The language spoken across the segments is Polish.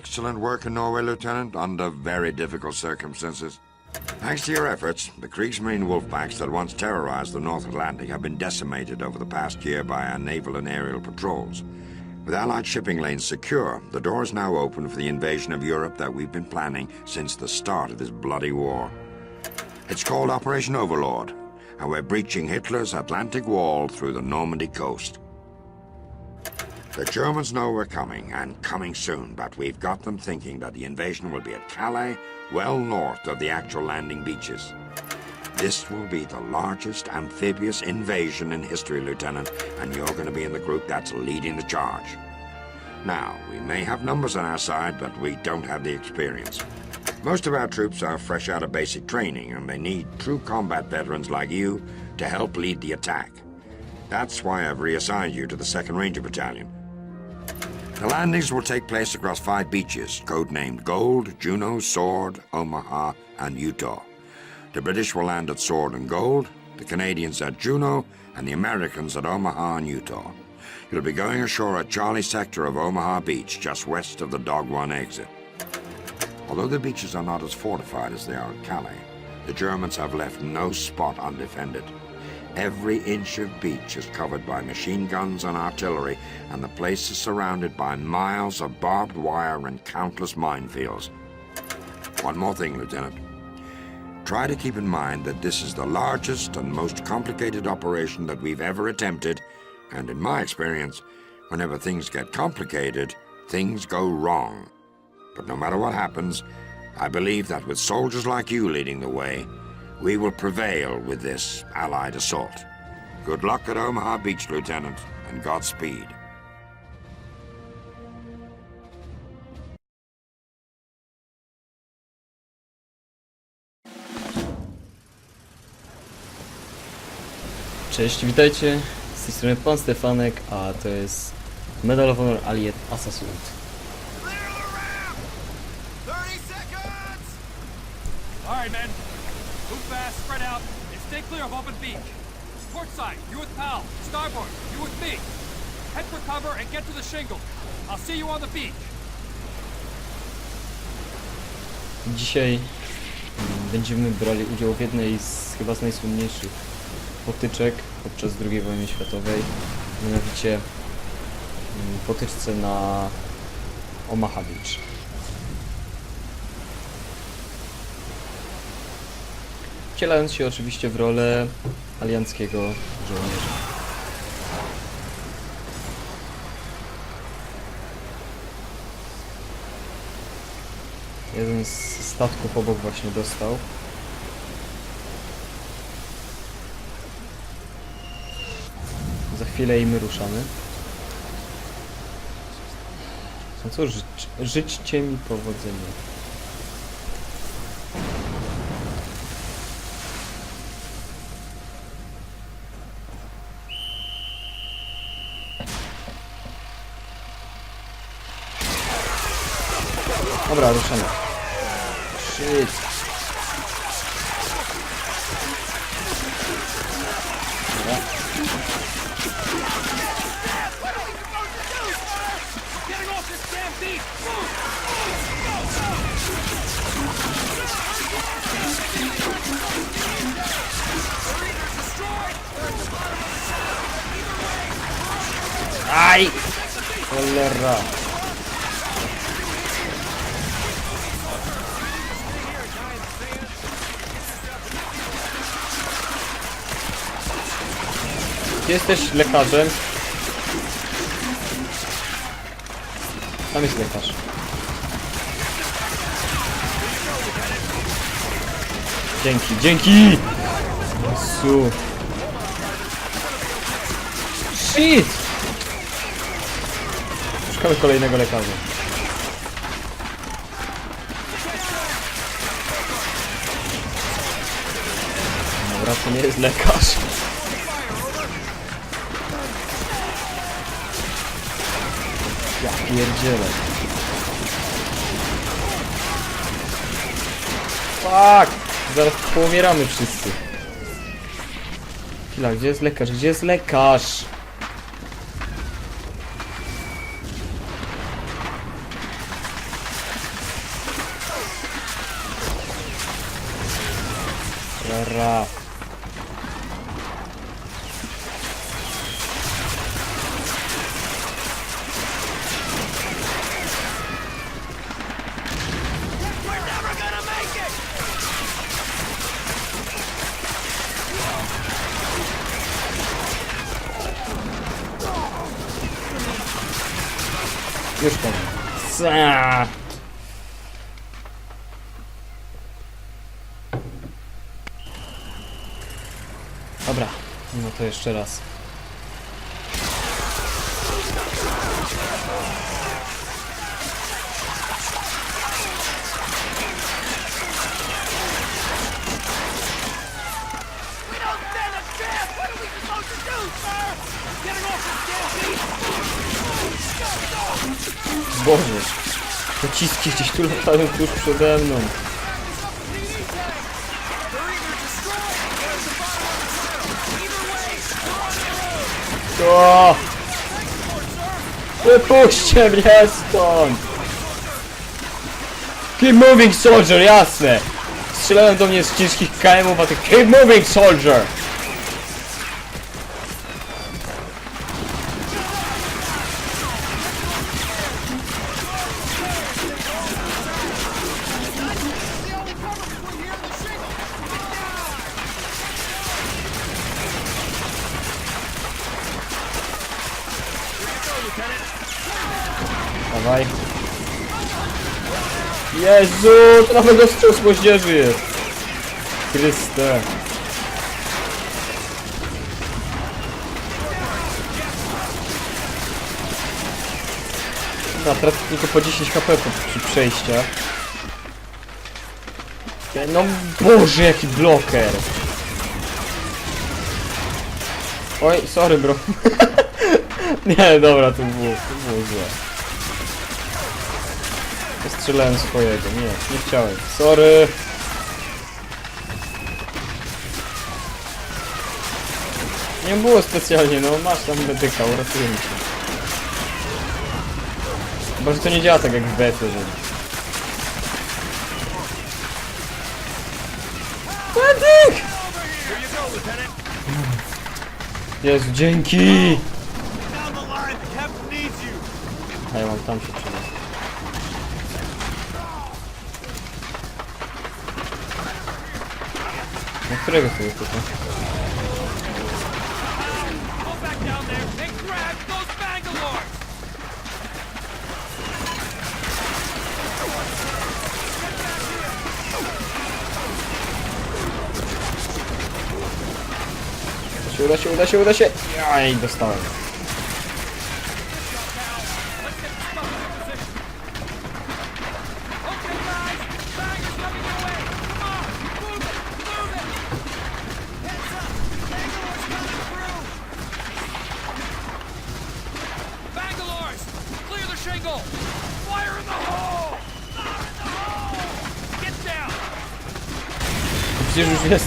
Excellent work in Norway, Lieutenant, under very difficult circumstances. Thanks to your efforts, the Kriegsmarine wolf packs that once terrorized the North Atlantic have been decimated over the past year by our naval and aerial patrols. With Allied shipping lanes secure, the door is now open for the invasion of Europe that we've been planning since the start of this bloody war. It's called Operation Overlord, and we're breaching Hitler's Atlantic Wall through the Normandy coast. The Germans know we're coming, and coming soon, but we've got them thinking that the invasion will be at Calais, well north of the actual landing beaches. This will be the largest amphibious invasion in history, Lieutenant, and you're going to be in the group that's leading the charge. Now, we may have numbers on our side, but we don't have the experience. Most of our troops are fresh out of basic training, and they need true combat veterans like you to help lead the attack. That's why I've reassigned you to the 2nd Ranger Battalion. The landings will take place across five beaches, codenamed Gold, Juno, Sword, Omaha, and Utah. The British will land at Sword and Gold, the Canadians at Juno, and the Americans at Omaha and Utah. You'll be going ashore at Charlie sector of Omaha Beach, just west of the Dog One exit. Although the beaches are not as fortified as they are at Calais, the Germans have left no spot undefended. Every inch of beach is covered by machine guns and artillery, and the place is surrounded by miles of barbed wire and countless minefields. One more thing, Lieutenant. Try to keep in mind that this is the largest and most complicated operation that we've ever attempted, and in my experience, whenever things get complicated, things go wrong. But no matter what happens, I believe that with soldiers like you leading the way, we will prevail with this Allied assault. Good luck at Omaha Beach, Lieutenant, and Godspeed. Cześć, witajcie. Z tej strony Pan Stefanek, a to jest Medal of Honor Allied Assassin. Clear the ramp! 30 seconds! All right, men. Move fast, spread out, and stay clear of open beach. Port side, you with Pal. Starboard, you with me. Head for cover and get to the shingle. I'll see you on the beach. Dzisiaj będziemy brali udział w jednej z chyba z najsłynniejszych potyczek podczas II wojny światowej, mianowicie mm, potyczce na Omaha Beach. Wcielając się oczywiście w rolę alianckiego żołnierza. Jeden z statków obok właśnie dostał. Za chwilę i my ruszamy. No cóż, życzcie mi powodzenia. Dobra, ruszamy. Shit. Dobra. Getting jesteś lekarzem. Tam jest lekarz. Dzięki, dzięki! Jezu. Shit! Szukamy kolejnego lekarza. Dobra, to nie jest lekarz. pierdzielę. Fuck! Zaraz poumieramy wszyscy. Chwila, gdzie jest lekarz? Gdzie jest lekarz? Ra. Dobra, no to jeszcze raz. Boże, pociski gdzieś tu latają tuż przede mną. O! Wypuśćcie mnie stąd! Keep moving soldier, jasne! Strzelają do mnie z ciężkich KM-ów, a ty keep moving soldier! Jezu, to nawet ostrzał z moździerzy jest. Chryste. Dobra, teraz tylko po 10 HP przy przejściach. No Boże, jaki bloker. Oj, sorry bro. Nie, dobra, to było, to było złe. Strzelałem swojego, nie, nie chciałem. Sorry. Nie było specjalnie, no masz tam medyka, uratujemy cię. Chyba, że to nie działa tak jak w bety, że... Medyk! Jezu, dzięki! A ja mam tam się trzymać. Na którego sobie tylko? Go back down there and grab those Bangalores! Uda się, uda się, uda się! Aj, dostałem. Okay, Przecież już jest.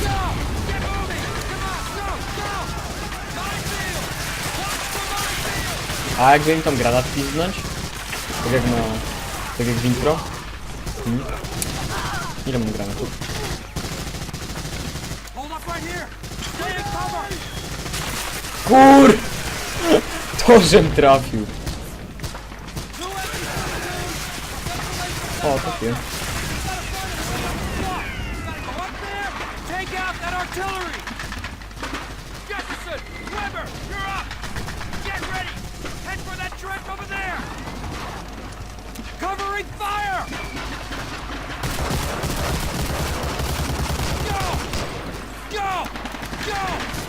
A jakby im tam granat piznąć? Tak jak na... Tak jak w intro? Hmm? Ile mam granatów? KUR! To żem trafił. O, trafiłem. Gotta out that artillery! Jefferson, Weber, you're up! Get ready! Head for that trench over there! Covering fire! Go! Go! Go!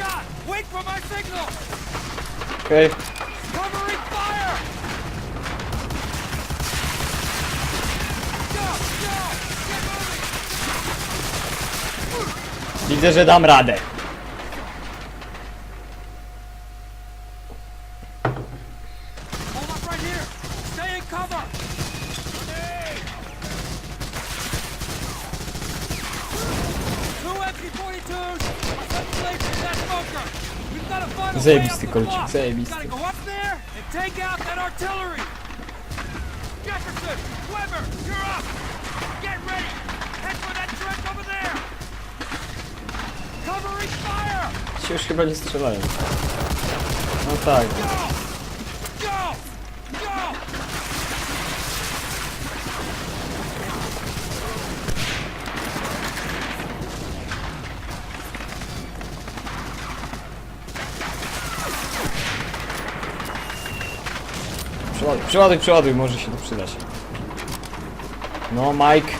Shot! Wait for my signal! Okej. Covering fire! Go! Go! Get moving! Widzę, że dam radę. Hold up right here! Stay in cover! Two empty 42s! A seven blade bunker. We've got to find a way Zajebisty up the kolcik, bluff. zajebisty. Gotta go up there and take out that artillery. Jefferson, Weber, you're up. Get ready. Head for that trench over there. Covering fire. Ci już chyba nie strzelają. No tak. Go! Przeładuj, przeładuj, może się to przydać. No, Mike.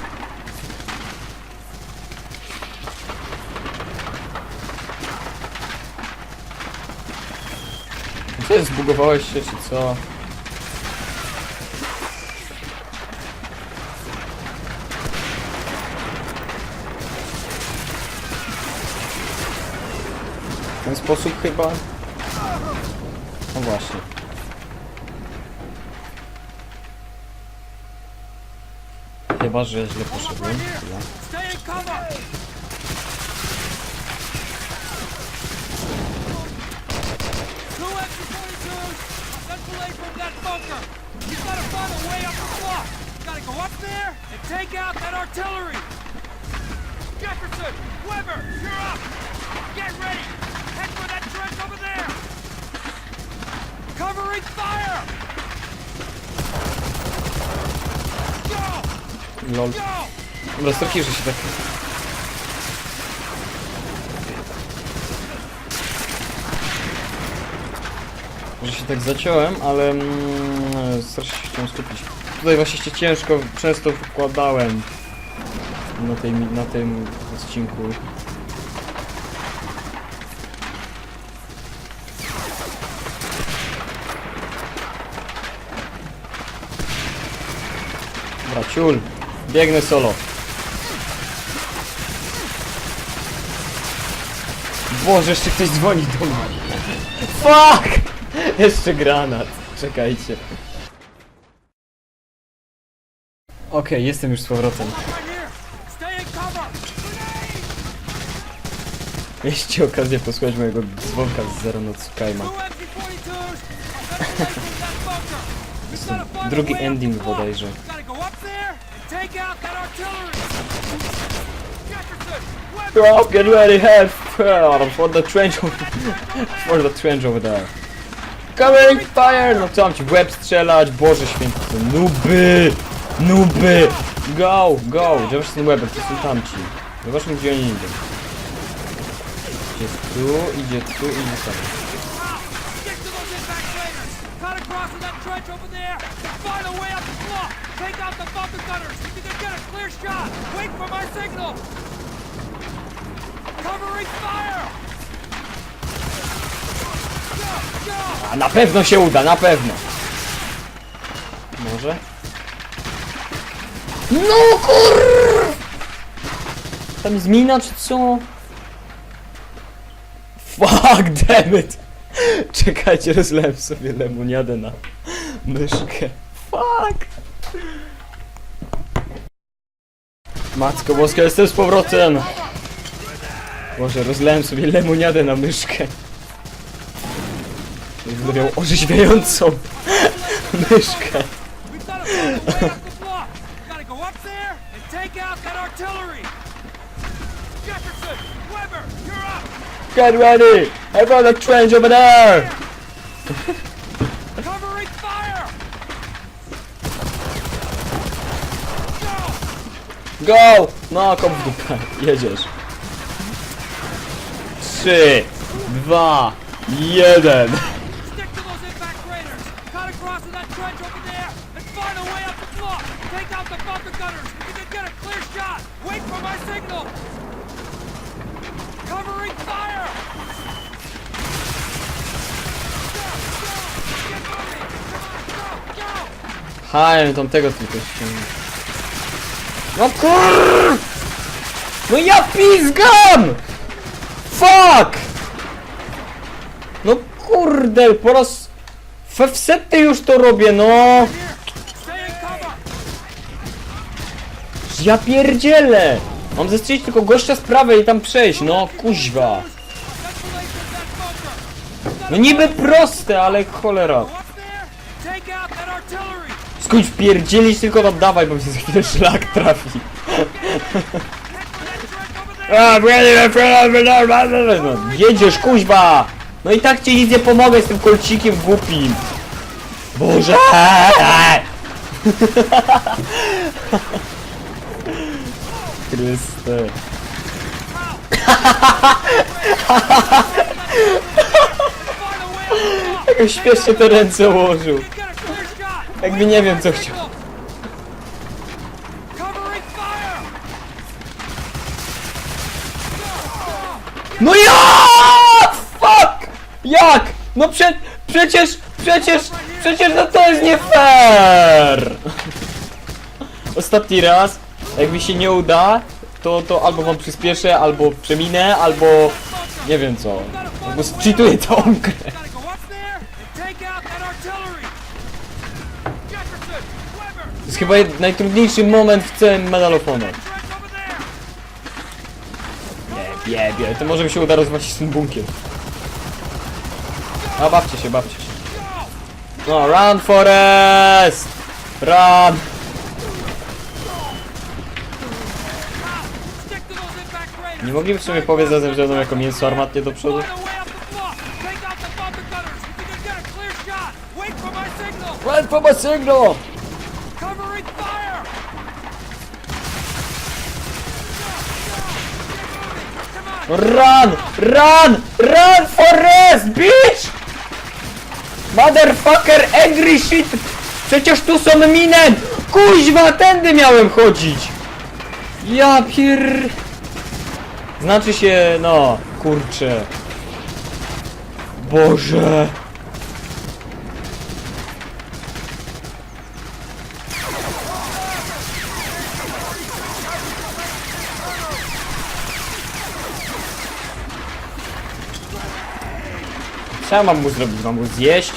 Jest, zbugowałeś się, czy co? W ten sposób chyba? No właśnie. And take out that artillery. Jefferson, Weber, you're up. Get ready. Head for that trench over there. Covering fire. Lol. Dobra, że się tak... Że się tak zaciąłem, ale mm, strasznie się chciałem skupić. Tutaj właśnie się ciężko, często wkładałem na, tej, na tym odcinku. Dobra, ciul. Biegnę solo. Boże, jeszcze ktoś dzwoni do mnie. Fuck! Jeszcze granat. Czekajcie. Okej, jestem już z powrotem. Mieliście okazję posłuchać mojego dzwonka z Zero no Tsukajma. Two MG-22s! Central from that bunker. We've gotta find a drugi ending bodajże. Oh, get ready, head for the trench for the trench over there. Coming fire! No mam ci w łeb strzelać? Boże święty, nuby! Nuby! Go, go! Jefferson Weber, to są tamci. Zobaczmy gdzie oni idą. Idzie tu, idzie tu, idzie tam. stick to those impact trainers. Cut across that trench over there find a way up the. Take out the bunker gunners. You can get a clear shot. Wait for my signal. Covering fire. A na pewno się uda, na pewno! Może? No kur... Tam jest mina czy co? Fuck damn it! Czekajcie, rozlałem sobie lemoniadę na myszkę. Fuck! Matko boska, jestem z powrotem! Boże, rozlałem sobie lemoniadę na myszkę. Będę miał orzeźwiającą myszkę. We've got to find a way up the bluff. Gotta go up there and take out that artillery. Jefferson, Weber, you're up. Get ready! I found a trench over there! Covering fire. Go. No, kop w dupę. Jedziesz. Trzy, dwa, jeden. Stick to those impact craters. Cut across to that trench over there and find a way up the bluff. Take out the bunker gunners. You can get a clear shot. Wait for my signal. Covering fire. Go, go. Get moving. Come on, go, go. Hajem tamtego tylko ściągnę. No kur... No ja pizgam! Fuck! No kurde, po raz... We wsety już to robię, no! Ja pierdzielę! Mam zestrzelić tylko gościa z prawej i tam przejść, no kuźwa. No niby proste, ale cholera. Skończ pierdzielić, tylko tam dawaj, bo mi się za chwilę szlak trafi. No, jedziesz, kuźwa! No i tak ci nic nie pomogę z tym kolcikiem głupim. Boże! Chryste. Jak śpiesznie te ręce ułożył. Get a clear shot! Jakby nie wiem co chciał. No jak? Fuck! Jak? No prze, przecież, przecież, przecież no to jest nie fair! Ostatni raz, jak mi się nie uda, to, to albo wam przyspieszę, albo przeminę, albo nie wiem co. Albo zcheatuję tą grę. Gotta go up there and take out that artillery! Jefferson! Weber! To jest chyba jed- najtrudniejszy moment w całym medalofonie. Nie, nie, to może mi się uda rozwalić ten bunkier. A bawcie się, bawcie się. No, run Forest! Run! Nie mogliby w sumie powiedz razem ze mną jako mięso armatnie do przodu? Find a way up the bluff! Take out the bomber gunners! If you can get a clear shot! Wait for my signal! Run for my signal! Covering fire! Come on! Run! Run! Run Forest, bitch! Motherfucker, angry shit! Przecież tu są minen! Kuźwa, tędy miałem chodzić! Ja pier... Znaczy się, no, kurczę. Boże. Co ja mam mu zrobić? Mam mu zjeść?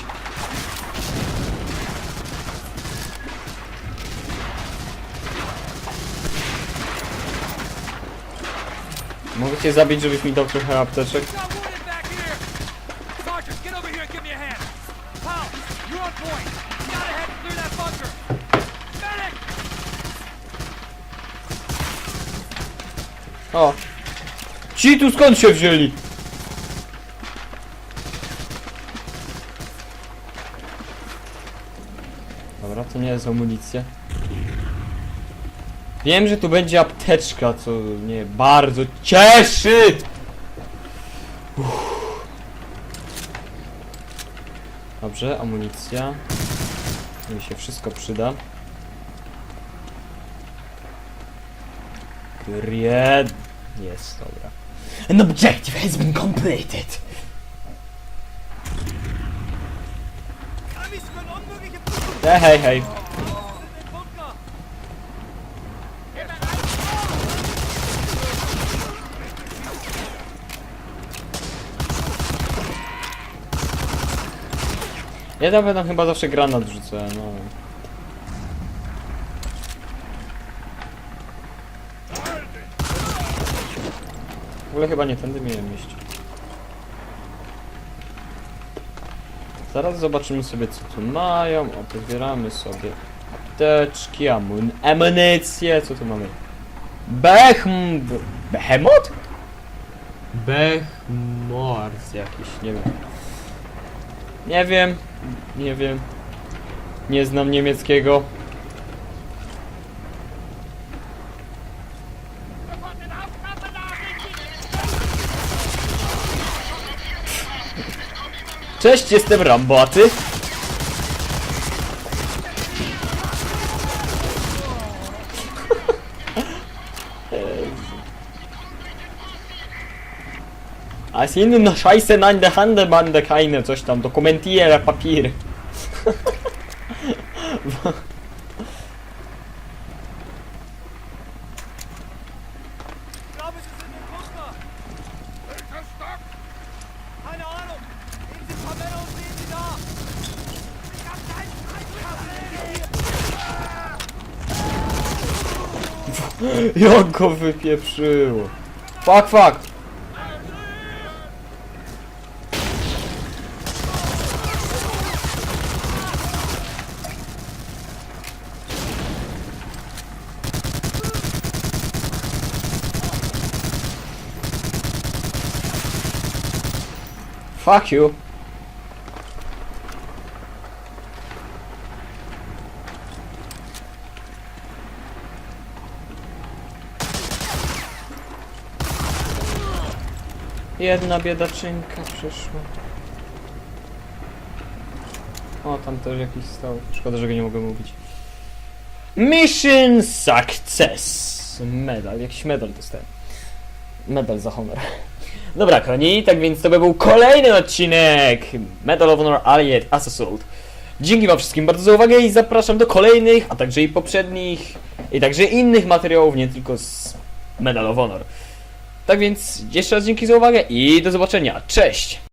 Mogę cię zabić, żebyś mi dał trochę apteczek? Got wounded back here! Sergeant, get over here and give me a hand! Pal, you're on point! You gotta head through that bunker! Medic! O! Ci tu skąd się wzięli? Dobra, to nie jest amunicja. Wiem, że tu będzie apteczka, co mnie bardzo cieszy! Uff. Dobrze, amunicja. Mi się wszystko przyda. Gried. Jest, dobra. An objective has been completed. Ja, hej, hej. Ja będę chyba zawsze granat rzucę, no. W ogóle chyba nie tędy miałem iść. Zaraz zobaczymy sobie co tu mają. Otwieramy sobie apteczki, amun amunicję. Co tu mamy? Bechm... Behemoth? Bechmors jakiś, nie wiem. Nie wiem, nie wiem. Nie znam niemieckiego. Cześć, jestem Rambo, a ty? A z innym Scheiße nein der Hande Bande keine, coś tam, dokumentiere Papier. Jak go wypieprzyło. Fuck, fuck. Fuck you. Jedna biedaczynka przyszła. O, tam też jakiś stał. Szkoda, że go nie mogę mówić. Mission Success! Medal, jakiś medal dostałem. Medal za honor. Dobra, kochani, tak więc to by był kolejny odcinek Medal of Honor Allied Assault. Dzięki wam wszystkim bardzo za uwagę i zapraszam do kolejnych, a także i poprzednich, i także innych materiałów, nie tylko z Medal of Honor. Tak więc jeszcze raz dzięki za uwagę i do zobaczenia. Cześć!